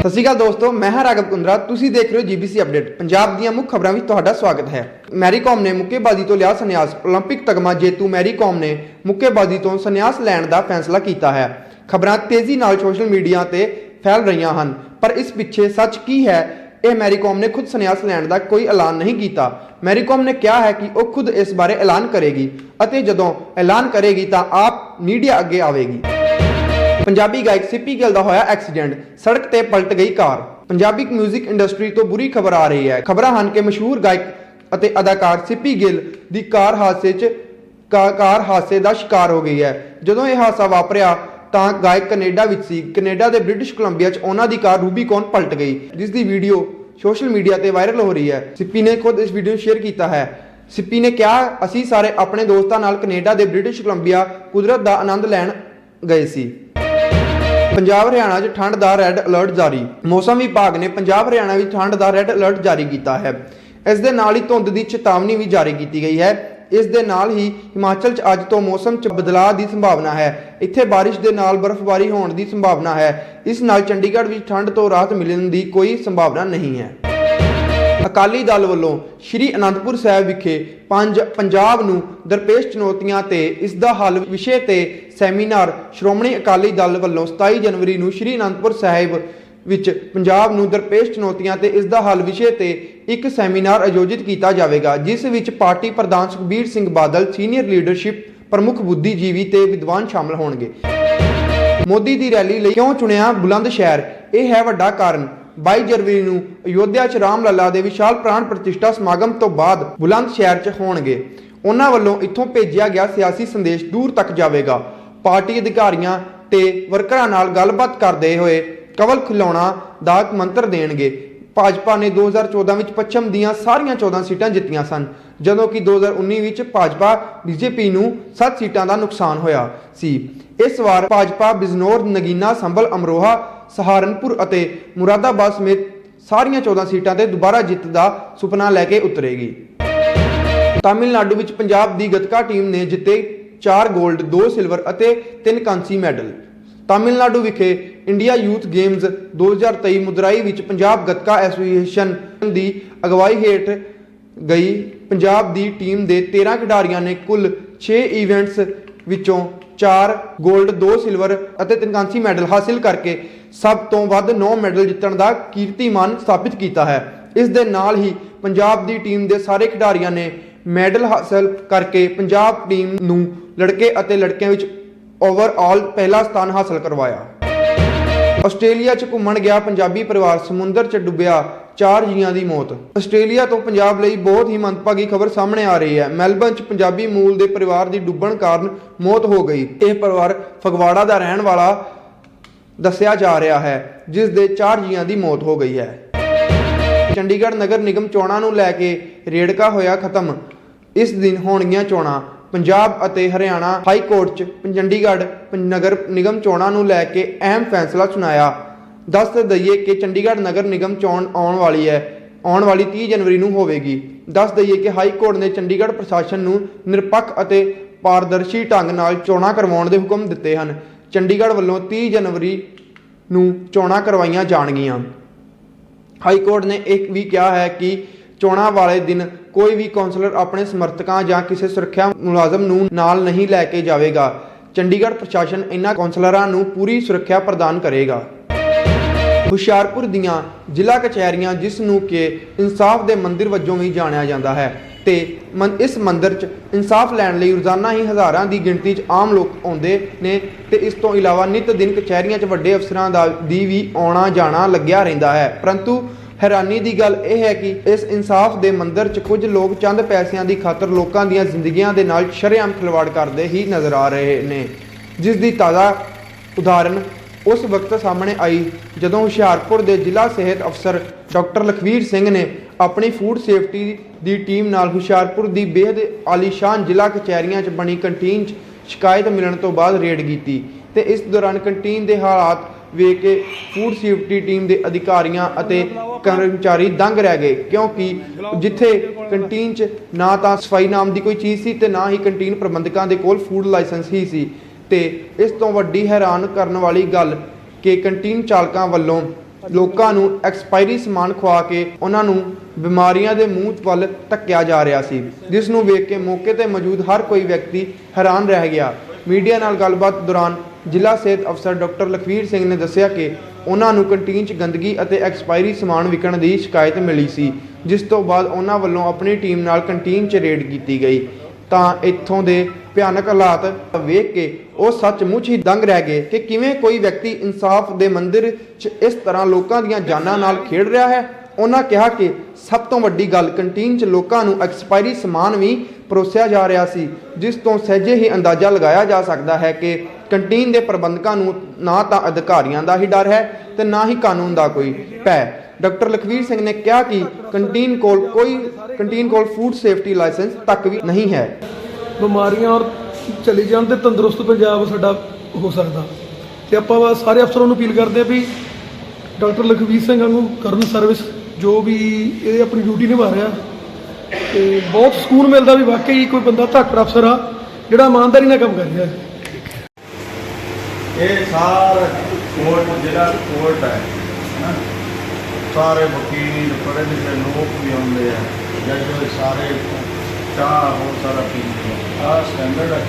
ਸਤਿ ਸ਼੍ਰੀ ਅਕਾਲ ਦੋਸਤੋ ਮੈਂ ਹਾਂ ਰਾਘਵ ਕੁੰਦਰਾ ਤੁਸੀਂ ਦੇਖ ਰਹੇ ਹੋ ਜੀਬੀਸੀ ਅਪਡੇਟ ਪੰਜਾਬ ਦੀਆਂ ਮੁੱਖ ਖਬਰਾਂ ਵਿੱਚ ਤੁਹਾਡਾ ਸਵਾਗਤ ਹੈ ਮੈਰੀ ਕਾਮ ਨੇ ਮੁੱਕੇਬਾਜ਼ੀ ਤੋਂ ਲਿਆ ਸੰਨਿਆਸ 올림픽 ਤਗਮਾ ਜੇਤੂ ਮੈਰੀ ਕਾਮ ਨੇ ਮੁੱਕੇਬਾਜ਼ੀ ਤੋਂ ਸੰਨਿਆਸ ਲੈਣ ਦਾ ਫੈਸਲਾ ਕੀਤਾ ਹੈ ਖਬਰਾਂ ਤੇਜ਼ੀ ਨਾਲ ਸੋਸ਼ਲ ਮੀਡੀਆ ਤੇ ਫੈਲ ਰਹੀਆਂ ਹਨ ਪਰ ਇਸ ਪਿੱਛੇ ਸੱਚ ਕੀ ਹੈ ਇਹ ਮੈਰੀ ਕਾਮ ਨੇ ਖੁਦ ਸੰਨਿਆਸ ਲੈਣ ਦਾ ਕੋਈ ਐਲਾਨ ਨਹੀਂ ਕੀਤਾ ਮੈਰੀ ਕਾਮ ਨੇ ਕਿਹਾ ਹੈ ਕਿ ਉਹ ਖੁਦ ਇਸ ਬਾਰੇ ਐਲਾਨ ਕਰੇਗੀ ਅਤੇ ਜਦੋਂ ਐਲਾਨ ਕਰੇਗੀ ਤਾਂ ਆਪ ਮੀਡੀਆ ਅੱਗੇ ਆਵੇਗੀ ਪੰਜਾਬੀ ਗਾਇਕ ਸਿੱਪੀ ਗਿੱਲ ਦਾ ਹੋਇਆ ਐਕਸੀਡੈਂਟ। ਸੜਕ ਤੇ ਪਲਟ ਗਈ ਕਾਰ। ਪੰਜਾਬੀ 뮤직 ਇੰਡਸਟਰੀ ਤੋਂ ਬੁਰੀ ਖਬਰ ਆ ਰਹੀ ਹੈ। ਖਬਰਾਂ ਹਨ ਕਿ ਮਸ਼ਹੂਰ ਗਾਇਕ ਅਤੇ ਅਦਾਕਾਰ ਸਿੱਪੀ ਗਿੱਲ ਦੀ ਕਾਰ ਹਾਦਸੇ 'ਚ ਕਾਰ ਹਾਦਸੇ ਦਾ ਸ਼ਿਕਾਰ ਹੋ ਗਈ ਹੈ। ਜਦੋਂ ਇਹ ਹਾਦਸਾ ਵਾਪਰਿਆ ਤਾਂ ਗਾਇਕ ਕੈਨੇਡਾ ਵਿੱਚ ਸੀ। ਕੈਨੇਡਾ ਦੇ ਬ੍ਰਿਟਿਸ਼ ਕੋਲੰਬੀਆ 'ਚ ਉਹਨਾਂ ਦੀ ਕਾਰ ਰੂਬੀਕੌਨ ਪਲਟ ਗਈ, ਜਿਸ ਦੀ ਵੀਡੀਓ ਸੋਸ਼ਲ ਮੀਡੀਆ ਤੇ ਵਾਇਰਲ ਹੋ ਰਹੀ ਹੈ। ਸਿੱਪੀ ਨੇ ਖੁਦ ਇਸ ਵੀਡੀਓ ਨੂੰ ਸ਼ੇਅਰ ਕੀਤਾ ਹੈ। ਸਿੱਪੀ ਨੇ ਕਿਹਾ, ਅਸੀਂ ਸਾਰੇ ਆਪਣੇ ਦੋਸਤਾਂ ਨਾਲ ਕੈਨੇਡਾ ਦੇ ਬ੍ਰਿਟਿਸ਼ ਕੋਲੰਬੀਆ ਕੁਦਰਤ ਦਾ ਆਨੰਦ ਲੈਣ ਗਏ ਸੀ। ਪੰਜਾਬ ਹਰਿਆਣਾ 'ਚ ਠੰਡ ਦਾ ਰੈੱਡ ਅਲਰਟ ਜਾਰੀ। ਮੌਸਮ ਵਿਭਾਗ ਨੇ ਪੰਜਾਬ ਹਰਿਆਣਾ ਵਿੱਚ ਠੰਡ ਦਾ ਰੈੱਡ ਅਲਰਟ ਜਾਰੀ ਕੀਤਾ ਹੈ। ਇਸ ਦੇ ਨਾਲ ਹੀ ਧੁੰਦ ਦੀ ਚੇਤਾਵਨੀ ਵੀ ਜਾਰੀ ਕੀਤੀ ਗਈ ਹੈ। ਇਸ ਦੇ ਨਾਲ ਹੀ ਹਿਮਾਚਲ 'ਚ ਅੱਜ ਤੋਂ ਮੌਸਮ 'ਚ ਬਦਲਾਅ ਦੀ ਸੰਭਾਵਨਾ ਹੈ। ਇੱਥੇ ਬਾਰਿਸ਼ ਦੇ ਨਾਲ ਬਰਫ਼ਬਾਰੀ ਹੋਣ ਦੀ ਸੰਭਾਵਨਾ ਹੈ। ਇਸ ਨਾਲ ਚੰਡੀਗੜ੍ਹ ਵਿੱਚ ਠੰਡ ਤੋਂ ਰਾਹਤ ਮਿਲਣ ਦੀ ਕੋਈ ਸੰਭਾਵਨਾ ਨਹੀਂ ਹੈ। ਅਕਾਲੀ ਦਲ ਵੱਲੋਂ ਸ਼੍ਰੀ ਅਨੰਦਪੁਰ ਸਾਹਿਬ ਵਿਖੇ ਪੰਜ ਪੰਜਾਬ ਨੂੰ ਦਰਪੇਸ਼ ਚੁਣੌਤੀਆਂ ਤੇ ਇਸ ਦਾ ਹੱਲ ਵਿਸ਼ੇ ਤੇ ਸੈਮੀਨਾਰ ਸ਼੍ਰੋਮਣੀ ਅਕਾਲੀ ਦਲ ਵੱਲੋਂ 27 ਜਨਵਰੀ ਨੂੰ ਸ਼੍ਰੀ ਅਨੰਦਪੁਰ ਸਾਹਿਬ ਵਿੱਚ ਪੰਜਾਬ ਨੂੰ ਦਰਪੇਸ਼ ਚੁਣੌਤੀਆਂ ਤੇ ਇਸ ਦਾ ਹੱਲ ਵਿਸ਼ੇ ਤੇ ਇੱਕ ਸੈਮੀਨਾਰ ਆਯੋਜਿਤ ਕੀਤਾ ਜਾਵੇਗਾ, ਜਿਸ ਵਿੱਚ ਪਾਰਟੀ ਪ੍ਰਧਾਨ ਸੁਖਬੀਰ ਸਿੰਘ ਬਾਦਲ, ਸੀਨੀਅਰ ਲੀਡਰਸ਼ਿਪ ਪ੍ਰਮੁੱਖ ਬੁੱਧੀਜੀਵੀ ਤੇ ਵਿਦਵਾਨ ਸ਼ਾਮਲ ਹੋਣਗੇ। ਮੋਦੀ ਦੀ ਰੈਲੀ ਲਈ ਕਿਉਂ ਚੁਣਿਆ ਬੁਲੰਦ ਸ਼ਹਿਰ? ਇਹ ਹੈ ਵੱਡਾ ਕਾਰਨ। 22 ਜਨਵਰੀ ਨੂੰ ਅਯੋਧਿਆ 'ਚ ਰਾਮ ਲੱਲਾ ਦੇ ਵਿਸ਼ਾਲ ਪ੍ਰਾਣ ਪ੍ਰਤਿਸ਼ਠਾ ਸਮਾਗਮ ਤੋਂ ਬਾਅਦ ਬੁਲੰਦ ਸ਼ਹਿਰ 'ਚ ਹੋਣਗੇ। ਉਹਨਾਂ ਵੱਲੋਂ ਇੱਥੋਂ ਭੇਜਿਆ ਗਿਆ ਸਿਆਸੀ ਸੰਦੇਸ਼ ਦੂਰ ਤੱਕ ਜਾਵੇਗਾ। ਪਾਰਟੀ ਅਧਿਕਾਰੀਆਂ ਤੇ ਵਰਕਰਾਂ ਨਾਲ ਗੱਲਬਾਤ ਕਰਦੇ ਹੋਏ ਕਵਲ ਖਿਲਾਉਣਾ ਦਾ ਮੰਤਰ ਦੇਣਗੇ। ਭਾਜਪਾ ਨੇ 2014 ਵਿੱਚ ਪੱਛਮ ਦੀਆਂ ਸਾਰੀਆਂ 14 ਸੀਟਾਂ ਜਿੱਤੀਆਂ ਸਨ। ਜਦੋਂ ਕਿ 2019 ਵਿੱਚ ਭਾਜਪਾ ਬੀਜੇਪੀ ਨੂੰ 7 ਸੀਟਾਂ ਦਾ ਨੁਕਸਾਨ ਹੋਇਆ ਸੀ। ਇਸ ਵਾਰ ਭਾਜਪਾ, ਬਿਜਨੌਰ, ਨਗੀਨਾ, ਸੰਭਲ, ਅਮਰੋਹਾ, ਸਹਾਰਨਪੁਰ ਅਤੇ ਮੁਰਾਦਾਬਾਦ ਸਮੇਤ ਸਾਰੀਆਂ 14 ਸੀਟਾਂ ਤੇ ਦੁਬਾਰਾ ਜਿੱਤ ਦਾ ਸੁਪਨਾ ਲੈ ਕੇ ਉਤਰੇਗੀ। ਤਾਮਿਲਨਾਡੂ ਵਿੱਚ ਪੰਜਾਬ ਦੀ ਗੱਤਕਾ ਟੀਮ ਨੇ ਜਿੱਤੇ 4 ਗੋਲਡ 2 ਸਿਲਵਰ ਅਤੇ 3 ਕਾਂਸੀ ਮੈਡਲ। ਤਾਮਿਲਨਾਡੂ ਵਿਖੇ ਇੰਡੀਆ ਯੂਥ ਗੇਮਸ 2023 ਮੁਦਰਾਈ ਵਿੱਚ ਪੰਜਾਬ ਗੱਤਕਾ ਐਸੋਸੀਏਸ਼ਨ ਦੀ ਅਗਵਾਈ ਹੇਠ ਗਈ। ਪੰਜਾਬ ਦੀ ਟੀਮ ਦੇ 13 ਖਿਡਾਰੀਆਂ ਨੇ ਕੁੱਲ 6 ਇਵੈਂਟਸ ਵਿੱਚੋਂ 4 골ਡ 2 ਸਿਲਵਰ ਅਤੇ 3 ਕਾਂਸੀ ਮੈਡਲ ਹਾਸਿਲ ਕਰਕੇ ਸਭ ਤੋਂ ਵੱਧ 9 ਮੈਡਲ ਜਿੱਤਣ ਦਾ ਕੀਰਤੀਮਾਨ ਸਥਾਪਿਤ ਕੀਤਾ ਹੈ। ਇਸ ਦੇ ਨਾਲ ਹੀ ਪੰਜਾਬ ਦੀ ਟੀਮ ਦੇ ਸਾਰੇ ਖਿਡਾਰੀਆਂ ਨੇ ਮੈਡਲ ਹਾਸਲ ਕਰਕੇ ਪੰਜਾਬ ਟੀਮ ਨੂੰ ਲੜਕੇ ਅਤੇ ਲੜਕੀਆਂ ਵਿੱਚ ਓਵਰਆਲ ਪਹਿਲਾ ਸਥਾਨ ਹਾਸਲ ਕਰਵਾਇਆ। ਆਸਟ੍ਰੇਲੀਆ 'ਚ ਘੁੰਮਣ ਗਿਆ ਪੰਜਾਬੀ ਪਰਿਵਾਰ ਸਮੁੰਦਰ 'ਚ ਡੁੱਬਿਆ ਚਾਰ ਜੀਆਂ ਦੀ ਮੌਤ। ਆਸਟ੍ਰੇਲੀਆ ਤੋਂ ਪੰਜਾਬ ਲਈ ਬਹੁਤ ਹੀ ਮੰਦਭਾਗੀ ਖਬਰ ਸਾਹਮਣੇ ਆ ਰਹੀ ਹੈ। ਮੈਲਬਨ 'ਚ ਪੰਜਾਬੀ ਮੂਲ ਦੇ ਪਰਿਵਾਰ ਦੀ ਡੁੱਬਣ ਕਾਰਨ ਮੌਤ ਹੋ ਗਈ। ਇਹ ਪਰਿਵਾਰ ਫਗਵਾੜਾ ਦਾ ਰਹਿਣ ਵਾਲਾ ਦੱਸਿਆ ਜਾ ਰਿਹਾ ਹੈ, ਜਿਸ ਦੇ ਚਾਰ ਜੀਆਂ ਦੀ ਮੌਤ ਹੋ ਗਈ ਹੈ। ਚੰਡੀਗੜ੍ਹ ਨਗਰ ਨਿਗਮ ਚੋਣਾਂ ਨੂੰ ਲੈ ਕੇ ਰੇੜਕਾ ਹੋਇਆ ਖਤਮ। ਇਸ ਦਿਨ ਹੋਣਗੀਆਂ ਚੋਣਾਂ। ਪੰਜਾਬ ਅਤੇ ਹਰਿਆਣਾ ਹਾਈ ਕੋਰਟ 'ਚ ਚੰਡੀਗੜ੍ਹ ਨਗਰ ਨਿਗਮ ਚੋਣਾਂ ਨੂੰ ਲੈ ਕੇ ਅਹਿਮ ਫੈਸਲਾ ਸੁਣਾਇਆ। ਦੱਸ ਦਈਏ ਕਿ ਚੰਡੀਗੜ੍ਹ ਨਗਰ ਨਿਗਮ ਚੋਣ ਆਉਣ ਵਾਲੀ ਹੈ, ਆਉਣ ਵਾਲੀ 30 ਜਨਵਰੀ ਨੂੰ ਹੋਵੇਗੀ। ਦੱਸ ਦਈਏ ਕਿ ਹਾਈ ਕੋਰਟ ਨੇ ਚੰਡੀਗੜ੍ਹ ਪ੍ਰਸ਼ਾਸਨ ਨੂੰ ਨਿਰਪੱਖ ਅਤੇ ਪਾਰਦਰਸ਼ੀ ਢੰਗ ਨਾਲ ਚੋਣਾਂ ਕਰਵਾਉਣ ਦੇ ਹੁਕਮ ਦਿੱਤੇ ਹਨ। ਚੰਡੀਗੜ੍ਹ ਵੱਲੋਂ 30 ਜਨਵਰੀ ਨੂੰ ਚੋਣਾਂ ਕਰਵਾਈਆਂ ਜਾਣਗੀਆਂ। ਹਾਈ ਕੋਰਟ ਨੇ ਇਹ ਵੀ ਕਿਹਾ ਹੈ ਕਿ ਚੋਣਾਂ ਵਾਲੇ ਦਿਨ ਕੋਈ ਵੀ ਕਾਉਂਸਲਰ ਆਪਣੇ ਸਮਰਥਕਾਂ ਜਾਂ ਕਿਸੇ ਸੁਰੱਖਿਆ ਮੁਲਾਜ਼ਮ ਨੂੰ ਨਾਲ ਨਹੀਂ ਲੈ ਕੇ ਜਾਵੇਗਾ। ਚੰਡੀਗੜ੍ਹ ਪ੍ਰਸ਼ਾਸਨ ਇਨ੍ਹਾਂ ਕਾਉਂਸਲਰਾਂ ਨੂੰ ਪੂਰੀ ਸੁਰੱਖਿਆ ਪ੍ਰਦਾਨ ਕਰੇਗਾ। ਹੁਸ਼ਿਆਰਪੁਰ ਦੀਆਂ ਜ਼ਿਲ੍ਹਾ ਕਚਹਿਰੀਆਂ, ਜਿਸ ਨੂੰ ਕਿ ਇਨਸਾਫ ਦੇ ਮੰਦਿਰ ਵਜੋਂ ਵੀ ਜਾਣਿਆ ਜਾਂਦਾ ਹੈ। ਤੇ ਮਨ- ਇਸ ਮੰਦਿਰ 'ਚ ਇਨਸਾਫ ਲੈਣ ਲਈ ਰੋਜ਼ਾਨਾ ਹੀ ਹਜ਼ਾਰਾਂ ਦੀ ਗਿਣਤੀ 'ਚ ਆਮ ਲੋਕ ਆਉਂਦੇ ਨੇ ਤੇ ਇਸ ਤੋਂ ਇਲਾਵਾ ਨਿਤ ਦਿਨ ਕਚਹਿਰੀਆਂ 'ਚ ਵੱਡੇ ਅਫਸਰਾਂ ਦਾ ਦੀ ਵੀ ਆਉਣਾ ਜਾਣਾ ਲੱਗਿਆ ਰਹਿੰਦਾ ਹੈ। ਪਰੰਤੂ ਹੈਰਾਨੀ ਦੀ ਗੱਲ ਇਹ ਹੈ ਕਿ ਇਸ ਇਨਸਾਫ ਦੇ ਮੰਦਰ 'ਚ ਕੁਝ ਲੋਕ ਚੰਦ ਪੈਸਿਆਂ ਦੀ ਖਾਤਰ ਲੋਕਾਂ ਦੀਆਂ ਜ਼ਿੰਦਗੀਆਂ ਦੇ ਨਾਲ ਸ਼ਰੇਆਮ ਖਿਲਵਾੜ ਕਰਦੇ ਹੀ ਨਜ਼ਰ ਆ ਰਹੇ ਨੇ। ਜਿਸ ਦੀ ਤਾਜ਼ਾ ਉਦਾਹਰਨ ਉਸ ਵਕਤ ਸਾਹਮਣੇ ਆਈ, ਜਦੋਂ ਹੁਸ਼ਿਆਰਪੁਰ ਦੇ ਜ਼ਿਲ੍ਹਾ ਸਿਹਤ ਅਫਸਰ ਡਾਕਟਰ ਲਖਵੀਰ ਸਿੰਘ ਨੇ ਆਪਣੀ ਫੂਡ ਸੇਫਟੀ ਦੀ ਟੀਮ ਨਾਲ ਹੁਸ਼ਿਆਰਪੁਰ ਦੀ ਬੇਹਦ ਆਲੀਸ਼ਾਨ ਜ਼ਿਲ੍ਹਾ ਕਚਹਿਰੀਆਂ 'ਚ ਬਣੀ ਕੰਟੀਨ 'ਚ ਸ਼ਿਕਾਇਤ ਮਿਲਣ ਤੋਂ ਬਾਅਦ ਰੇਡ ਕੀਤੀ ਤੇ ਇਸ ਦੌਰਾਨ ਕੰਟੀਨ ਦੇ ਹਾਲਾਤ ਵੇਖ ਕੇ ਫੂਡ ਸੇਫਟੀ ਟੀਮ ਦੇ ਅਧਿਕਾਰੀਆਂ ਅਤੇ ਕਰਮਚਾਰੀ ਦੰਗ ਰਹਿ ਗਏ, ਕਿਉਂਕਿ ਜਿੱਥੇ ਕੰਟੀਨ 'ਚ ਨਾ ਤਾਂ ਸਫ਼ਾਈ ਨਾਮ ਦੀ ਕੋਈ ਚੀਜ਼ ਸੀ ਤੇ ਨਾ ਹੀ ਕੰਟੀਨ ਪ੍ਰਬੰਧਕਾਂ ਦੇ ਕੋਲ ਫੂਡ ਲਾਇਸੈਂਸ ਹੀ ਸੀ। ਤੇ ਇਸ ਤੋਂ ਵੱਡੀ ਹੈਰਾਨ ਕਰਨ ਵਾਲੀ ਗੱਲ ਕਿ ਕੰਟੀਨ ਚਾਲਕਾਂ ਵੱਲੋਂ ਲੋਕਾਂ ਨੂੰ ਐਕਸਪਾਇਰੀ ਸਮਾਨ ਖਵਾ ਕੇ ਉਹਨਾਂ ਨੂੰ ਬਿਮਾਰੀਆਂ ਦੇ ਮੂੰਹ ਵੱਲ ਧੱਕਿਆ ਜਾ ਰਿਹਾ ਸੀ। ਜਿਸ ਨੂੰ ਵੇਖ ਕੇ ਮੌਕੇ ਤੇ ਮੌਜੂਦ ਹਰ ਕੋਈ ਵਿਅਕਤੀ ਹੈਰਾਨ ਰਹਿ ਗਿਆ। ਮੀਡੀਆ ਨਾਲ ਗੱਲਬਾਤ ਦੌਰਾਨ ਜ਼ਿਲ੍ਹਾ ਸਿਹਤ ਅਫਸਰ ਡਾਕਟਰ ਲਖਵੀਰ ਸਿੰਘ ਨੇ ਦੱਸਿਆ ਕਿ ਉਹਨਾਂ ਨੂੰ ਕੰਟੀਨ 'ਚ ਗੰਦਗੀ ਅਤੇ ਐਕਸਪਾਇਰੀ ਸਮਾਨ ਵਿਕਣ ਦੀ ਸ਼ਿਕਾਇਤ ਮਿਲੀ ਸੀ, ਜਿਸ ਤੋਂ ਬਾਅਦ ਉਹਨਾਂ ਵੱਲੋਂ ਆਪਣੀ ਟੀਮ ਨਾਲ ਕੰਟੀਨ 'ਚ ਰੇਡ ਕੀਤੀ ਗਈ। ਤਾਂ ਇੱਥੋਂ ਦੇ ਭਿਆਨਕ ਹਾਲਾਤ ਵੇਖ ਕੇ ਉਹ ਸੱਚਮੁੱਚ ਹੀ ਦੰਗ ਰਹਿ ਗਏ ਕਿ ਕਿਵੇਂ ਕੋਈ ਵਿਅਕਤੀ ਇਨਸਾਫ ਦੇ ਮੰਦਿਰ 'ਚ ਇਸ ਤਰ੍ਹਾਂ ਲੋਕਾਂ ਦੀਆਂ ਜਾਨਾਂ ਨਾਲ ਖੇਡ ਰਿਹਾ ਹੈ। ਉਹਨਾਂ ਕਿਹਾ ਕਿ ਸਭ ਤੋਂ ਵੱਡੀ ਗੱਲ ਕੰਟੀਨ 'ਚ ਲੋਕਾਂ ਨੂੰ ਐਕਸਪਾਇਰੀ ਸਮਾਨ ਵੀ ਪਰੋਸਿਆ ਜਾ ਰਿਹਾ ਸੀ, ਜਿਸ ਤੋਂ ਸਹਿਜੇ ਹੀ ਅੰਦਾਜ਼ਾ ਲਗਾਇਆ ਜਾ ਸਕਦਾ ਹੈ ਕਿ ਕੰਟੀਨ ਦੇ ਪ੍ਰਬੰਧਕਾਂ ਨੂੰ ਨਾ ਤਾਂ ਅਧਿਕਾਰੀਆਂ ਦਾ ਹੀ ਡਰ ਹੈ ਤੇ ਨਾ ਹੀ ਕਾਨੂੰਨ ਦਾ ਕੋਈ ਭੈ। ਡਾਕਟਰ ਲਖਵੀਰ ਸਿੰਘ ਨੇ ਕਿਹਾ ਕਿ ਕੰਟੀਨ ਕੋਲ ਕੋਈ, ਕੰਟੀਨ ਕੋਲ ਫੂਡ ਸੇਫਟੀ ਲਾਇਸੈਂਸ ਤੱਕ ਵੀ ਨਹੀਂ ਹੈ। ਬਿਮਾਰੀਆਂ ਔਰ ਚਲੀ ਜਾਣ ਤੇ ਤੰਦਰੁਸਤ ਪੰਜਾਬ ਸਾਡਾ ਹੋ ਸਕਦਾ। ਤੇ ਆਪਾਂ ਸਾਰੇ ਅਫਸਰਾਂ ਨੂੰ ਅਪੀਲ ਕਰਦੇ ਆ ਵੀ ਡਾਕਟਰ ਲਖਵੀਰ ਸਿੰਘ ਵਾਂਗੂ ਕਰਨ ਸਰਵਿਸ, ਜੋ ਵੀ ਇਹ ਆਪਣੀ ਡਿਊਟੀ ਨਿਭਾ ਰਿਹਾ। ਤੇ ਬਹੁਤ ਸਕੂਨ ਮਿਲਦਾ ਵੀ ਵਾਕਈ ਕੋਈ ਬੰਦਾ ਧਾਕੜ ਅਫਸਰ ਆ, ਜਿਹੜਾ ਇਮਾਨਦਾਰੀ ਨਾਲ ਕੰਮ ਕਰ ਰਿਹਾ ਹੈ। ਇਹ ਸਾਰਾ ਕੋਰਟ, ਜਿਹੜਾ ਕੋਰਟ ਹੈ ਸਾਰੇ ਵਕੀਲ ਪੜ੍ਹੇ ਲਿਖੇ ਲੋਕ ਵੀ ਆਉਂਦੇ ਆ ਜੱਜ ਸਾਰੇ ਚਾਹ ਬਹੁਤ ਸਾਰਾ ਪੀਂਦੇ ਆ। ਆਹ ਸਟੈਂਡਰਡ ਹੈ।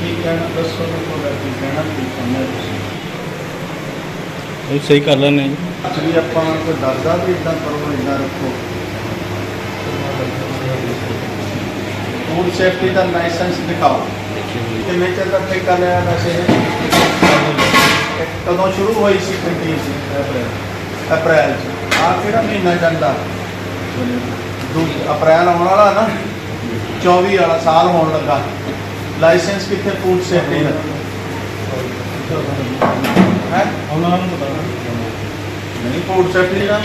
ਕੀ ਕਹਿਣਾ? ਦੱਸੋ ਨਾ ਤੁਹਾਡਾ ਕੀ ਕਹਿਣਾ ਕੀ ਸਮਝਿਆ ਤੁਸੀਂ? ਇਹ ਸਹੀ ਕਰ ਲੈਣੇ ਜੀ। ਅੱਜ ਵੀ ਆਪਾਂ ਕੋਈ ਦੱਸਦਾ ਵੀ ਇਦਾਂ ਕਰੋ ਇਦਾਂ ਰੱਖੋ। ਫੂਡ ਸੇਫਟੀ ਦਾ ਲਾਇਸੈਂਸ ਦਿਖਾਓ। ਕਿੰਨੇ ਚਿਰ ਦਾ ਠੇਕਾ ਲਿਆ ਵੈਸੇ? ਕਦੋਂ ਸ਼ੁਰੂ ਹੋਈ ਸੀ ਕੰਟੀਨ ਅਪ੍ਰੈਲ ਅਪ੍ਰੈਲ ਚ। ਆ ਕਿਹੜਾ ਮਹੀਨਾ ਜਾਂਦਾ? ਦੂ ਅਪ੍ਰੈਲ ਆਉਣ ਵਾਲਾ ਨਾ। 24 ਵਾਲਾ ਸਾਲ ਹੋਣ ਲੱਗਾ। ਲਾਇਸੈਂਸ ਕਿੱਥੇ ਫੂਡ ਸੇਫਟੀ ਦਾ? ਹੈ? ਉਹਨਾਂ ਨੂੰ ਪਤਾ ਨਹੀਂ ਫੂਡ ਸੇਫਟੀ ਦਾ।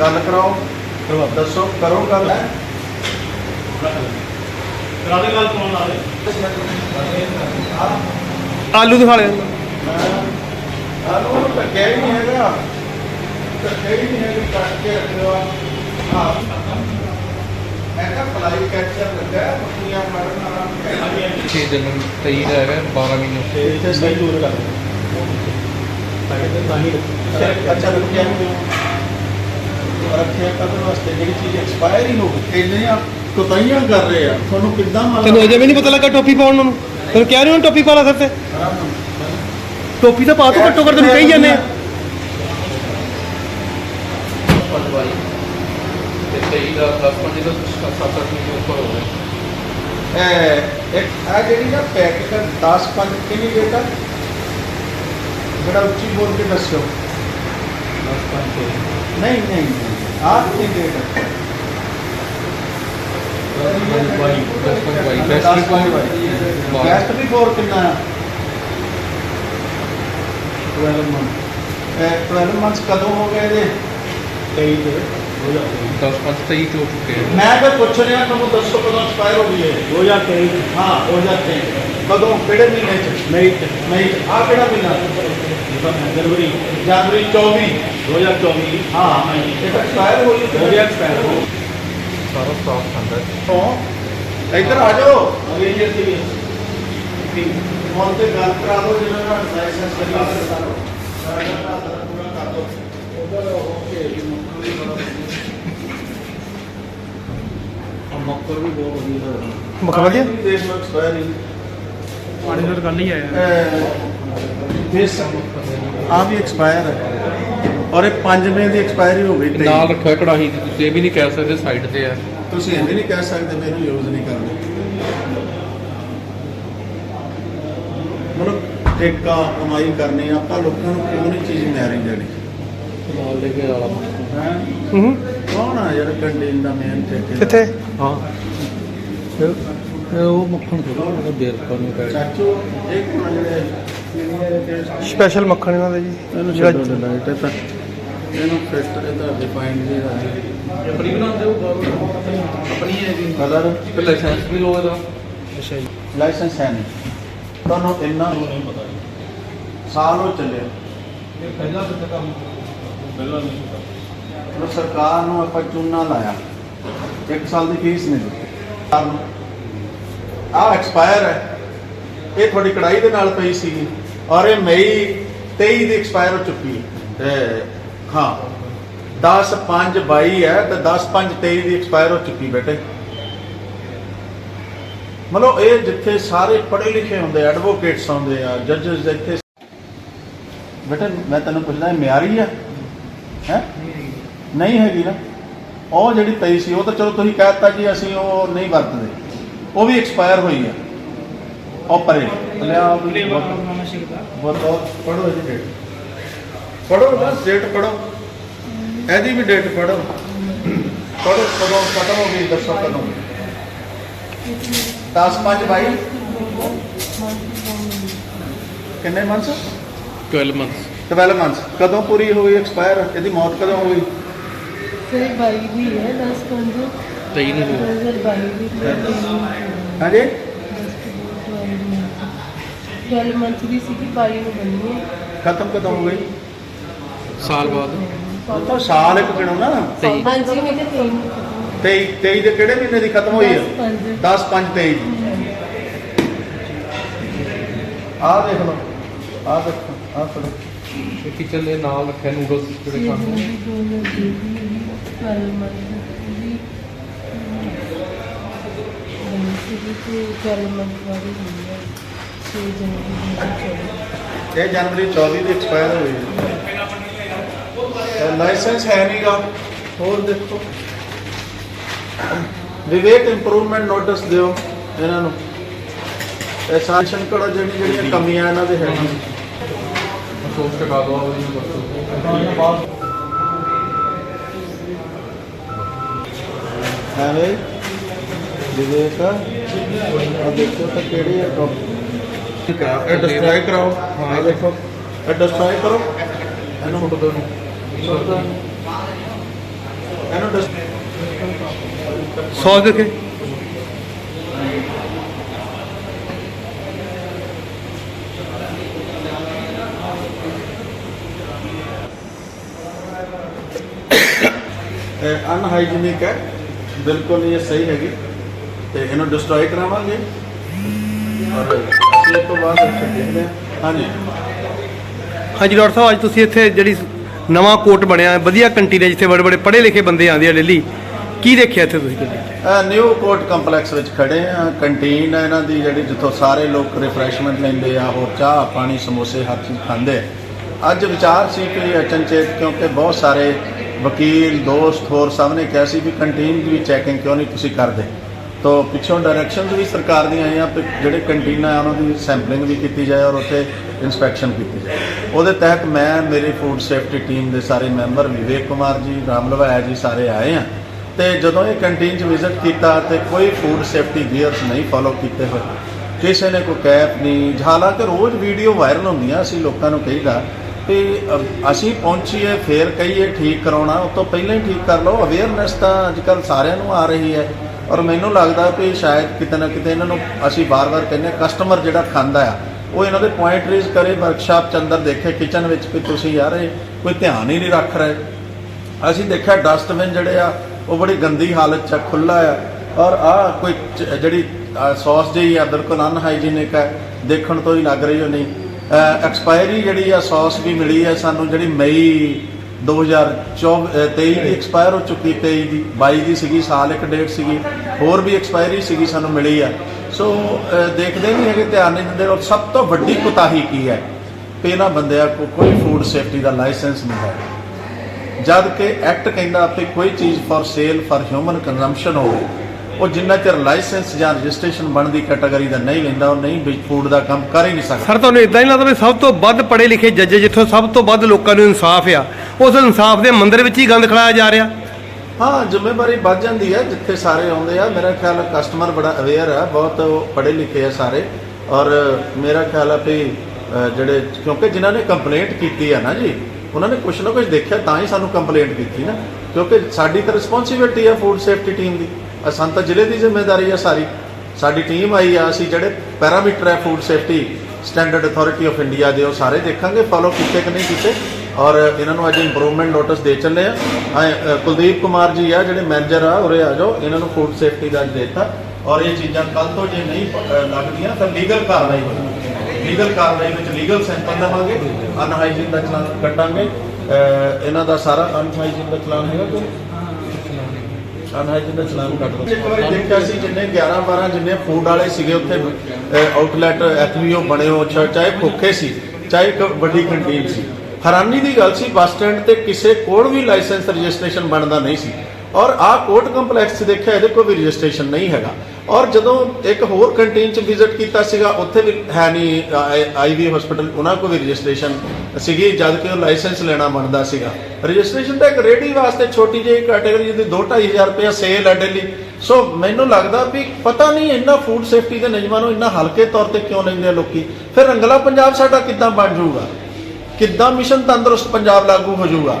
ਗੱਲ ਕਰਾਓ। ਦੱਸੋ ਕਰੋ ਗੱਲ। ਕੌਣ ਆ ਆਲੂ ਦਿਖਾ ਲਿਆ ਆਲੂ ਨੂੰ ਟੱਕਿਆ ਹੀ ਨਹੀਂ ਹੈਗਾ। ਟੱਕਿਆ ਹੀ ਨਹੀਂ ਹੈਗਾ ਕੱਟ ਕੇ ਰੱਖਿਆ। ਹਾਂ ਮੈਂ ਤਾਂ ਫਲਾਈ ਕੈਚਰ ਲੱਗਾ ਹੈ, ਮੱਖੀਆਂ ਮਾਰਨ ਵਾਲਾ। 6 ਦਿਨ 23 ਦਾ ਹੈਗਾ 12 ਮਹੀਨੇ। ਤੇ ਇੱਥੇ ਸਹੀ ਦੂਰ ਕਰ ਅੱਛਾ ਰੁਕਿਆ ਰੱਖਿਆ ਕਦੋਂ ਵਾਸਤੇ ਜਿਹੜੀ ਚੀਜ਼ ਐਕਸਪਾਇਰ ਹੀ ਹੋ ਗਈ ਇੰਨੀਆਂ ਕੁਤਾਈਆਂ ਕਰ ਰਹੇ ਆ। ਤੁਹਾਨੂੰ ਕਿੱਦਾਂ ਮਾਲੂਮ ਤੈਨੂੰ ਅਜੇ ਵੀ ਨਹੀਂ ਪਤਾ ਲੱਗਾ ਟੋਪੀ ਪਾਉਣ ਨੂੰ। ਤੈਨੂੰ ਕਹਿ ਰਹੇ ਹੋ ਟੋਪੀ ਪਾ ਲਾ ਸਿਰ ਤੇ? ਟੋਪੀ ਤਾਂ ਪਾ ਤੂੰ ਘੱਟੋ ਘੱਟ ਤੈਨੂੰ ਕਹੀ ਜਾਂਦੇ ਆ ਪਟਵਾਈ ਤੇ 23 ਦਾ 10 ਪੰਜ ਦਾ 7-8 ਮਹੀਨੇ ਉੱਪਰ ਹੋ ਗਿਆ ਇਹ ਇੱਕ ਆ ਜਿਹੜੀ ਨਾ ਪੈਕੇਟ 10 5 ਕਿੰਨੀ ਡੇਟ ਆ ਬੜਾ ਉੱਚੀ ਬੋਲ ਕੇ ਦੱਸਿਓ। 10 ਪੰਜ ਨਹੀਂ ਨਹੀਂ ਆ ਕਿੰਨੀ ਡੇਟ ਹੈ ਬਾਈ 10 ਪੰਜ ਬਾਈ ਬੈਸਟ ਦਸ ਪੰਜ ਬਾਈ। ਬਾਈ। ਬੈਸਟ ਵੀ ਫੋਰ ਕਿੰਨਾ ਆ? 12 ਮੰਥ ਇਹ 12 ਮੰਥਸ ਕਦੋਂ ਹੋ ਗਏ ਇਹਦੇ? 23 ਦੇ। ਹੋ ਜਾਂਦੇ 10 ਪੰਜ 23 ਚ ਹੋ ਚੁੱਕੇ ਆ। ਮੈਂ ਤਾਂ ਪੁੱਛ ਰਿਹਾ ਤੁਹਾਨੂੰ ਦੱਸੋ ਕਦੋਂ ਐਕਸਪਾਇਰ ਹੋ ਗਈ ਹੈ 2023 ਦੇ ਹਾਂ ਹੋ ਜਾਂਦੇ ਕਦੋਂ? ਕਿਹੜੇ ਮਹੀਨੇ ਚ? ਮਈ ਚ। ਨਹੀਂ ਆ ਕਿਹੜਾ ਮਹੀਨਾ? ਜਨਵਰੀ। ਜਨਵਰੀ 24 2024 ਹਾਂ ਇਹ ਤਾਂ ਐਕਸਪਾਇਰ ਹੋ ਗਈ। ਹੋ ਗਿਆ ਐਕਸਪਾਇਰ ਹੋ ਸਾਰਾ ਸਟਾਕ ਖਾਂਦਾ ਤੋਂ? ਇੱਧਰ ਆ ਜਾਓ। ਅਗੇ ਜੀ ਅਸੀਂ ਵੀ। ਫੋਨ ਤੇ ਗੱਲ ਕਰਾ ਦਿਓ ਜਿਹਨਾਂ ਦਾ ਲਾਇਸੈਂਸ ਲਗਾ ਕੇ ਸਾਰਾ ਸਾਰਾ ਪੂਰਾ ਕਰ ਦਿਓ। ਉਧਰ ਓਕੇ ਮੱਕਰ ਵੀ ਬਹੁਤ ਵਧੀਆ ਹੈ ਮੱਖਾ ਵਧੀਆ? ਦੇਸ਼ ਨੂੰ ਐਕਸਪਾਇਰ ਪਾਣੀ ਨਾਲ ਗੱਲ ਨਹੀਂ ਆਇਆ। ਦਿਸ ਆ ਵੀ ਐਕਸਪਾਇਰ ਹੈ। ਔਰ ਇਹ ਪੰਜਵੇਂ ਦੀ ਐਕਸਪਾਇਰੀ ਹੋ ਗਈ ਤੇਈ। ਨਾਲ ਰੱਖਿਆ ਕੜਾਹੀ ਤੇ ਤੁਸੀਂ ਇਹ ਵੀ ਨਹੀਂ ਕਹਿ ਸਕਦੇ ਸਾਈਡ ਤੇ ਆ। ਤੁਸੀਂ ਇਹ ਵੀ ਨਹੀਂ ਕਹਿ ਸਕਦੇ ਮੈਨੂੰ ਯੂਜ਼ ਨਹੀਂ ਕਰਨਾ ਮਤਲਬ ਠੇਕਾ ਕਮਾਈ ਕਰਨੀ ਆਪਾਂ ਲੋਕਾਂ ਨੂੰ ਕਿਉਂ ਨਹੀਂ ਚੀਜ਼ ਮਿਆਰੀ ਦੇਣੀ ਨਾਲ ਲੈ ਕੇ ਵਾਲਾ ਹੈ। ਹੂੰ। ਕੌਣ ਆ ਯਾਰ ਕੰਟੀਨ ਦਾ ਮੇਨ ਠੇਕੇ ਕਿੱਥੇ? ਹਾਂ। ਇਹ ਉਹ ਮੱਖਣ ਥੋੜਾ ਉਹਦਾ ਬੇਰਕਾ ਨੂੰ ਪੈ ਚਾਚੂ ਇਹ ਕੋਣ ਜਿਹੜੇ ਇਹਨੂੰ ਸਪੈਸ਼ਲ ਮੱਖਣ ਇਹਨਾਂ ਦਾ ਜੀ। ਛੱਡੋ ਡਿਲਾਈਟ ਤਾਂ ਇਹਨੂੰ ਫਿੱਟ ਇਹਦਾ ਡਿਫਾਈਨਡ ਜਿਹੜਾ ਹੈ ਆਪਣੀ ਬਣਾਉਂਦੇ ਹੋ ਆਪਣੀ ਹੈ ਜੀ। ਕਲਰ ਤੇ ਲਾਇਸੈਂਸ ਵੀ ਲੋ ਇਹਦਾ। ਅੱਛਾ ਜੀ। ਲਾਇਸੈਂਸ ਹੈ ਨਹੀਂ। ਤੁਹਾਨੂੰ ਇੰਨਾ ਨਹੀਂ ਪਤਾ ਸਾਲ ਹੋ ਚੱਲਿਆ ਪਹਿਲਾਂ ਕਿਤੇ ਕੰਮ ਪਹਿਲਾਂ ਨਹੀਂ ਪਤਾ। ਮਤਲਬ ਸਰਕਾਰ ਨੂੰ ਆਪਾਂ ਚੂਨਾ ਲਾਇਆ। ਇੱਕ ਸਾਲ ਦੀ ਫੀਸ ਨਹੀਂ ਦਿੱਤੀ। ਆ ਐਕਸਪਾਇਰ ਹੈ। ਇਹ ਤੁਹਾਡੀ ਕੜਾਈ ਦੇ ਨਾਲ ਪਈ ਸੀ ਔਰ ਇਹ ਮਈ 23 ਦੀ ਐਕਸਪਾਇਰ ਹੋ ਚੁੱਕੀ ਹੈ। ਹਾਂ 10 5 22 ਹੈ ਤੇ 10 5 23 ਦੀ ਐਕਸਪਾਇਰ ਹੋ ਚੁੱਕੀ ਬੇਟੇ। ਮਤਲਬ ਇਹ ਜਿੱਥੇ ਸਾਰੇ ਪੜ੍ਹੇ ਲਿਖੇ ਹੁੰਦੇ ਐਡਵੋਕੇਟਸ ਹੁੰਦੇ ਆ ਜੱਜਸ ਇੱਥੇ। ਬੇਟੇ, ਮੈਂ ਤੈਨੂੰ ਪੁੱਛਦਾ, ਇਹ ਮਿਆਰੀ ਆ ਹੈ? ਨਹੀਂ ਹੈਗੀ ਨਾ। ਉਹ ਜਿਹੜੀ ਪਈ ਸੀ ਉਹ ਤਾਂ ਚਲੋ ਤੁਸੀਂ ਕਹਿਤਾ ਜੀ ਅਸੀਂ ਉਹ ਨਹੀਂ ਵਰਤਦੇ। ਉਹ ਵੀ ਐਕਸਪਾਇਰ ਹੋਈ ਆ। ਉਹ ਪਰੇ। ਲਿਆ ਬੋਲੋ ਪੜੋ ਇਹਦੀ ਡੇਟ ਪੜੋ ਨਾ ਡੇਟ ਪੜੋ ਇਹਦੀ ਵੀ ਡੇਟ ਪੜੋ ਪੜੋ ਕਦੋਂ ਕਦੋਂ ਹੋ ਗਈ ਦੱਸੋ ਕਦੋਂ। 10 5 22 ਕਿੰਨੇ ਮੰਥਸ 12 ਮੰਥਸ 12 ਮੰਥਸ ਕਦੋਂ ਪੂਰੀ ਹੋਈ ਐਕਸਪਾਇਰ ਇਹਦੀ ਮੌਤ ਕਦੋਂ ਹੋਈ ਸਰ ਬਾਈ ਦੀ ਹੈ 10 ਪੰਜ। 23 ਨੂੰ ਹੋਈ। 2022 ਦੀ ਹਾਂਜੀ? 12 ਮੰਥ ਦੀ ਸੀਗੀ 22 ਨੂੰ ਬਣੀ ਹੈ। ਖਤਮ ਕਦੋਂ ਹੋ ਗਈ? ਸਾਲ ਬਾਅਦ। ਉਹ ਤਾਂ ਸਾਲ ਇੱਕ ਗਿਣੋ ਨਾ। ਤੇਈ। ਹਾਂਜੀ ਮੈਂ ਕਿਹਾ 23 ਨੂੰ ਖਤਮ। 23 23 ਦੇ ਕਿਹੜੇ ਮਹੀਨੇ ਦੀ ਖਤਮ ਹੋਈ ਹੈ 10 10 ਪੰਜ 5 23 ਆਹ ਦੇਖ ਲਓ। ਆਹ ਦੇਖੋ ਆਹ ਪੜੋ ਕਿਚਨ ਦੇ ਨਾਲ ਰੱਖਿਆ ਨੂਡਲਸ ਜਿਹੜੇ ਖਾਂਦੇ ਨੇ। 12 ਮੰਥ ਦੀ 12 ਮੰਥ ਵਾਲੀ ਹੋਈ ਹੈ। 6 ਜਨਵਰੀ 2024 ਇਹ ਜਨਵਰੀ 24 ਦੀ ਐਕਸਪਾਇਰ ਹੋਈ ਹੈ। ਲਾਇਸੈਂਸ ਹੈ ਨਹੀਂਗਾ ਹੋਰ ਦੇਖੋ। ਵਿਵੇਕ ਇੰਪਰੂਵਮੈਂਟ ਨੋਟਿਸ ਦਿਓ ਇਹਨਾਂ ਨੂੰ। ਇਹ ਸਾਂਸ਼ਨ ਕਰੋ ਜਿਹੜੀ ਜਿਹੜੀਆਂ ਕਮੀਆਂ ਇਹਨਾਂ ਦੇ ਹੈਗੀਆਂ। ਸੋਸ ਟਕਾ ਦੋ ਉਹਦੀ ਵਰਤੋਂ ਹੈ ਵੇ ਵਿਵੇਕ ਆ ਦੇਖੋ ਤਾਂ ਕਿਹੜੀ ਹੈ ਟੌਪ ਇਹ ਡਿਸਟਰਾਈ ਕਰਾਓ। ਹਾਂ। ਦੇਖੋ ਇਹ ਡਿਸਟਰਾਈ ਕਰੋ। ਇਹਨੂੰ ਫੋਟੋ ਦੋ ਨੂੰ ਇਹਨੂੰ ਡਿਸ ਸੌਸ ਦੇਖੇ ਅਨਹਾਈਜੀਨਿਕ ਹੈ। ਬਿਲਕੁਲ ਨਹੀਂ ਇਹ ਸਹੀ ਹੈਗੀ। ਤੇ ਇਹਨੂੰ ਡਿਸਟਰੋਏ ਕਰਾਵਾਂਗੇ। ਔਰ ਅਸੀਂ ਇਹ ਤੋਂ ਬਾਅਦ ਅੱਛਾ ਦੇਖਦੇ ਹਾਂ। ਹਾਂਜੀ। ਹਾਂਜੀ ਡਾਕਟਰ ਸਾਹਿਬ ਅੱਜ ਤੁਸੀਂ ਇੱਥੇ ਜਿਹੜੀ ਨਵਾਂ ਕੋਰਟ ਬਣਿਆ ਹੈ, ਵਧੀਆ ਕੰਟੀਨ ਹੈ ਜਿੱਥੇ ਬੜੇ ਬੜੇ ਪੜ੍ਹੇ ਲਿਖੇ ਬੰਦੇ ਆਉਂਦੇ ਆ ਡੇਲੀ ਕੀ ਦੇਖਿਆ ਇੱਥੇ ਤੁਸੀਂ ਕੰਟੀਨ ਨਿਊ ਕੋਰਟ ਕੰਪਲੈਕਸ ਵਿੱਚ ਖੜੇ ਆ। ਕੰਟੀਨ ਹੈ ਇਹਨਾਂ ਦੀ ਜਿਹੜੀ ਜਿੱਥੋਂ ਸਾਰੇ ਲੋਕ ਰਿਫਰੈਸ਼ਮੈਂਟ ਲੈਂਦੇ ਆ ਹੋਰ ਚਾਹ ਪਾਣੀ ਸਮੋਸੇ ਹਰ ਚੀਜ਼ ਖਾਂਦੇ। ਆ। ਅੱਜ ਵਿਚਾਰ ਸੀ ਕਿ ਅਚਨਚੇਤ ਕਿਉਂਕਿ ਬਹੁਤ ਸਾਰੇ ਵਕੀਲ, ਦੋਸਤ ਹੋਰ ਸਭ ਨੇ ਕਿਹਾ ਸੀ ਵੀ ਕੰਟੀਨ ਦੀ ਵੀ ਚੈਕਿੰਗ ਕਿਉਂ ਨਹੀਂ ਤੁਸੀਂ ਕਰਦੇ? ਤੋ ਪਿੱਛੋਂ ਡਾਇਰੈਕਸ਼ਨਸ ਵੀ ਸਰਕਾਰ ਦੀਆਂ ਆਈਆਂ ਵੀ ਜਿਹੜੇ ਕੰਟੀਨਾਂ ਆ, ਉਹਨਾਂ ਦੀ ਸੈਂਪਲਿੰਗ ਵੀ ਕੀਤੀ ਜਾਏ ਔਰ ਉੱਥੇ ਇਨਸਪੈਕਸ਼ਨ ਕੀਤੀ ਜਾਏ। ਉਹਦੇ ਤਹਿਤ ਮੈਂ, ਮੇਰੀ ਫੂਡ ਸੇਫਟੀ ਟੀਮ ਦੇ ਸਾਰੇ ਮੈਂਬਰ ਵਿਵੇਕ ਕੁਮਾਰ ਜੀ ਰਾਮ ਲਵਾਇਆ ਜੀ ਸਾਰੇ ਆਏ ਆ। ਤੇ ਜਦੋਂ ਇਹ ਕੰਟੀਨ 'ਚ ਵਿਜ਼ਿਟ ਕੀਤਾ ਤੇ ਕੋਈ ਫੂਡ ਸੇਫਟੀ ਗੀਅਰਸ ਨਹੀਂ ਫਾਲੋ ਕੀਤੇ ਹੋਏ। ਕਿਸੇ ਨੇ ਕੋਈ ਕੈਪ ਨਹੀਂ। ਹਾਲਾਂਕਿ ਰੋਜ਼ ਵੀਡੀਓ ਵਾਇਰਲ ਹੁੰਦੀਆਂ, ਅਸੀਂ ਲੋਕਾਂ ਨੂੰ ਕਹੀਦਾ ਕਿ ਅ- ਅਸੀਂ ਪਹੁੰਚੀਏ ਫੇਰ ਕਹੀਏ ਠੀਕ ਕਰਾਉਣਾ ਉਹ ਤੋਂ ਪਹਿਲਾਂ ਹੀ ਠੀਕ ਕਰ ਲਓ। ਅਵੇਅਰਨੈਸ ਤਾਂ ਅੱਜ ਕੱਲ ਸਾਰਿਆਂ ਨੂੰ ਆ ਰਹੀ ਹੈ। ਔਰ ਮੈਨੂੰ ਲੱਗਦਾ ਵੀ ਸ਼ਾਇਦ ਕਿਤੇ ਨਾ ਕਿਤੇ ਇਹਨਾਂ ਨੂੰ ਅਸੀਂ ਬਾਰ-ਬਾਰ ਕਹਿੰਦੇ ਕਸਟਮਰ ਜਿਹੜਾ ਖਾਂਦਾ ਆ ਉਹ ਇਹਨਾਂ ਦੇ ਪੁਆਇੰਟ ਰੇਜ਼ ਕਰੇ ਵਰਕਸ਼ਾਪ ਚ ਅੰਦਰ ਦੇਖੇ ਕਿਚਨ ਵਿੱਚ ਵੀ ਤੁਸੀਂ ਯਾਰ ਇਹ ਕੋਈ ਧਿਆਨ ਹੀ ਨਹੀਂ ਰੱਖ ਰਹੇ। ਅਸੀਂ ਦੇਖਿਆ ਡਸਟਬਿਨ ਜਿਹੜੇ ਆ ਉਹ ਬੜੀ ਗੰਦੀ ਹਾਲਤ ਚ ਆ, ਖੁੱਲਾ ਆ। ਔਰ ਆ ਕੋਈ ਚ- ਜਿਹੜੀ ਸੌਸ ਜਿਹੀ ਆ ਬਿਲਕੁਲ ਅਨਹਾਈਜੀਨਿਕ ਹੈ ਦੇਖਣ ਤੋਂ ਹੀ ਲੱਗ ਰਹੀ ਹੋ ਨਹੀਂ ਐਕਸਪਾਇਰੀ ਜਿਹੜੀ ਆ, ਸੌਸ ਵੀ ਮਿਲੀ ਹੈ ਸਾਨੂੰ ਜਿਹੜੀ ਮਈ 2023 ਦੀ ਐਕਸਪਾਇਰ ਹੋ ਚੁੱਕੀ 23 ਦੀ 22 ਦੀ ਸੀਗੀ, ਸਾਲ ਇੱਕ ਡੇਟ ਸੀਗੀ। ਹੋਰ ਵੀ ਐਕਸਪਾਇਰੀ ਸੀਗੀ, ਸਾਨੂੰ ਮਿਲੀ ਆ। ਸੋ ਦੇਖਦੇ ਨਹੀਂ ਹੈਗੇ, ਧਿਆਨ ਨਹੀਂ ਦਿੰਦੇ। ਔਰ ਸਭ ਤੋਂ ਵੱਡੀ ਕੁਤਾਹੀ ਕੀ ਹੈ? ਕਿ ਇਹਨਾਂ ਬੰਦਿਆਂ ਕੋਲ ਕੋਈ ਫੂਡ ਸੇਫਟੀ ਦਾ ਲਾਇਸੈਂਸ ਨਹੀਂ ਹੈ। ਜਦ ਕਿ ਐਕਟ ਕਹਿੰਦਾ ਕਿ ਕੋਈ ਚੀਜ਼ for sale for human consumption ਹੋਵੇ ਉਹ ਜਿੰਨਾ ਚਿਰ ਲਾਇਸੈਂਸ ਜਾਂ ਰਜਿਸਟ੍ਰੇਸ਼ਨ ਬਣਦੀ ਕੈਟਾਗਰੀ ਦਾ ਨਹੀਂ ਲੈਂਦਾ ਉਹ ਨਹੀਂ ਫੂਡ ਦਾ ਕੰਮ ਕਰ ਹੀ ਨਹੀਂ ਸਕਦਾ। ਸਰ ਤੁਹਾਨੂੰ ਇਦਾਂ ਹੀ ਲੱਗਦਾ ਵੀ ਸਭ ਤੋਂ ਵੱਧ ਪੜ੍ਹੇ ਲਿਖੇ ਜੱਜ ਜਿੱਥੋਂ ਸਭ ਤੋਂ ਵੱਧ ਲੋਕਾਂ ਨੂੰ ਇਨਸਾਫ ਆ ਉਸ ਇਨਸਾਫ ਦੇ ਮੰਦਿਰ ਵਿੱਚ ਹੀ ਗੰਦ ਖਿਲਾਇਆ ਜਾ ਰਿਹਾ। ਹਾਂ ਜ਼ਿੰਮੇਵਾਰੀ ਵੱਧ ਜਾਂਦੀ ਹੈ ਜਿੱਥੇ ਸਾਰੇ ਆਉਂਦੇ ਆ। ਮੇਰਾ ਖਿਆਲ ਕਸਟਮਰ ਬੜਾ ਅਵੇਅਰ ਹੈ ਬਹੁਤ ਪੜ੍ਹੇ ਲਿਖੇ ਆ ਸਾਰੇ। ਔਰ ਮੇਰਾ ਖਿਆਲ ਹੈ ਵੀ ਜਿਹੜੇ ਕਿਉਂਕਿ ਜਿਨ੍ਹਾਂ ਨੇ ਕੰਪਲੇਂਟ ਕੀਤੀ ਹੈ ਨਾ ਜੀ ਉਹਨਾਂ ਨੇ ਕੁਝ ਨਾ ਕੁਝ ਦੇਖਿਆ ਤਾਂ ਹੀ ਸਾਨੂੰ ਕੰਪਲੇਂਟ ਕੀਤੀ ਨਾ। ਕਿਉਂਕਿ ਸਾਡੀ ਤਾਂ ਰਿਸਪੌਂਸਿਬਿਲਟੀ ਹੈ ਫੂਡ ਸੇਫਟੀ ਟੀਮ ਦੀ। ਅਸਾਂ ਤਾਂ ਜ਼ਿਲ੍ਹੇ ਦੀ ਜ਼ਿੰਮੇਵਾਰੀ ਆ ਸਾਰੀ। ਸਾਡੀ ਟੀਮ ਆਈ ਆ, ਅਸੀਂ ਜਿਹੜੇ ਪੈਰਾਮੀਟਰ ਹੈ food safety standard authority of India ਦੇ, ਉਹ ਸਾਰੇ ਦੇਖਾਂਗੇ ਫਾਲੋ ਕੀਤੇ ਕਿ ਨਹੀਂ ਕੀਤੇ। ਔਰ ਇਹਨਾਂ ਨੂੰ ਅੱਜ ਇੰਪਰੂਵਮੈਂਟ ਨੋਟਿਸ ਦੇ ਚੱਲੇ ਆ। ਕੁਲਦੀਪ ਕੁਮਾਰ ਜੀ ਆ, ਜਿਹੜੇ ਮੈਨੇਜਰ ਆ, ਉਰੇ ਆ ਜਾਓ। ਇਹਨਾਂ ਨੂੰ ਫੂਡ ਸੇਫਟੀ ਦਾ ਅੱਜ ਦੇਤਾ। ਔਰ ਇਹ ਚੀਜ਼ਾਂ ਕੱਲ ਤੋਂ ਜੇ ਨਹੀਂ ਲੱਗਦੀਆਂ, ਤਾਂ ਲੀਗਲ ਕਾਰਵਾਈ ਹੋਵੇਗੀ ਲੀਗਲ ਕਾਰਵਾਈ ਵਿੱਚ ਲੀਗਲ ਸੈਂਪਲ ਦੇਵਾਂਗੇ ਅਨਹਾਈਜੀਨ ਦਾ ਚਲਾਨ ਕੱਟਾਂਗੇ ਇਹਨਾਂ ਦਾ ਸਾਰਾ ਅਨਹਾਈਜੀਨ ਦਾ ਚਲਾਨ ਹੈਗਾ ਕੋਈ? ਅਨਹਾਈਜੀਨ ਦਾ ਚਲਾਨ ਕੱਟ ਦੋ ਇੱਕ ਵਾਰੀ ਦੇਖਿਆ ਸੀ ਜਿੰਨੇ 11 12 ਜਿੰਨੇ ਫੂਡ ਵਾਲੇ ਸੀਗੇ ਉੱਥੇ ਆਊਟਲੈਟ ਐਫਬੀਓ ਬਣੇ ਹੋ ਚਾਹੇ ਭੁੱਖੇ ਸੀ, ਚਾਹੇ ਇੱਕ ਵੱਡੀ ਕੰਟੀਨ ਸੀ। ਹੈਰਾਨੀ ਦੀ ਗੱਲ ਸੀ, ਬੱਸ ਸਟੈਂਡ ਤੇ ਕਿਸੇ ਕੋਲ ਵੀ ਲਾਇਸੈਂਸ ਰਜਿਸਟ੍ਰੇਸ਼ਨ ਬਣਦਾ ਨਹੀਂ ਸੀ। ਔਰ ਆਹ ਕੋਰਟ ਕੰਪਲੈਕਸ 'ਚ ਦੇਖਿਆ, ਇਹਦੇ ਕੋਈ ਵੀ ਰਜਿਸਟ੍ਰੇਸ਼ਨ ਨਹੀਂ ਹੈਗਾ। ਔਰ ਜਦੋਂ ਇੱਕ ਹੋਰ ਕੰਟੀਨ 'ਚ ਵਿਜ਼ਿਟ ਕੀਤਾ ਸੀਗਾ, ਉੱਥੇ ਵੀ ਹੈ ਨਹੀਂ ਆਈਵੀ ਹਸਪੀਟਲ ਉਹਨਾਂ ਕੋਲ ਵੀ ਰਜਿਸਟ੍ਰੇਸ਼ਨ ਸੀਗੀ, ਜਦ ਕਿ ਉਹ ਲਾਇਸੈਂਸ ਲੈਣਾ ਬਣਦਾ ਸੀਗਾ। ਰਜਿਸਟ੍ਰੇਸ਼ਨ ਤਾਂ ਇੱਕ ਰੇਡੀ ਵਾਸਤੇ ਛੋਟੀ ਜਿਹੀ ਕੈਟਾਗਰੀ ਦੀ 2-2500 ਰੁਪਏ ਸੇਲ ਹੈ ਡੇਲੀ ਸੋ ਮੈਨੂੰ ਲੱਗਦਾ ਵੀ ਪਤਾ ਨਹੀਂ ਇੰਨਾ ਫੂਡ ਸੇਫਟੀ ਦੇ ਨਿਯਮਾਂ ਨੂੰ ਇੰਨਾ ਹਲਕੇ ਤੌਰ ਤੇ ਕਿਉਂ ਲੈਂਦੇ ਆ ਲੋਕੀ। ਫਿਰ ਰੰਗਲਾ ਪੰਜਾਬ ਸਾਡਾ ਕਿੱਦਾਂ ਬਣ ਜਾਊਗਾ? ਕਿੱਦਾਂ ਮਿਸ਼ਨ ਤੰਦਰੁਸਤ ਪੰਜਾਬ ਲਾਗੂ ਹੋ ਜਾਊਗਾ?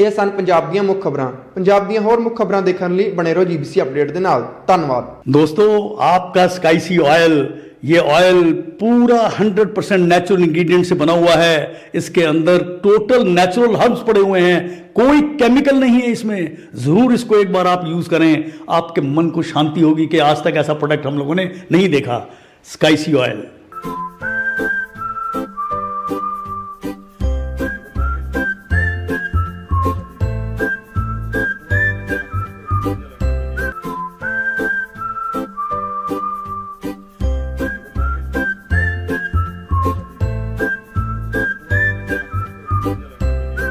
ਇਹ ਸਨ ਪੰਜਾਬ ਦੀਆਂ ਮੁੱਖ ਖਬਰਾਂ ਪੰਜਾਬ ਦੀਆਂ ਹੋਰ ਮੁੱਖ ਖਬਰਾਂ ਦੇਖਣ ਲਈ ਬਣੇ ਰਹੋ ਜੀਬੀਸੀ ਅਪਡੇਟ ਦੇ ਨਾਲ ਧੰਨਵਾਦ दोस्तों आपका स्काईसी ऑयल ये ऑयल पूरा 100% नेचुरल इंग्रेडिएंट से बना हुआ है इसके अंदर टोटल नेचुरल हर्ब्स पड़े हुए हैं कोई केमिकल नहीं है इसमें जरूर इसको एक बार आप यूज करें आपके मन को शांति होगी कि आज तक ऐसा प्रोडक्ट हम लोगों ने नहीं देखा स्काईसी ऑयल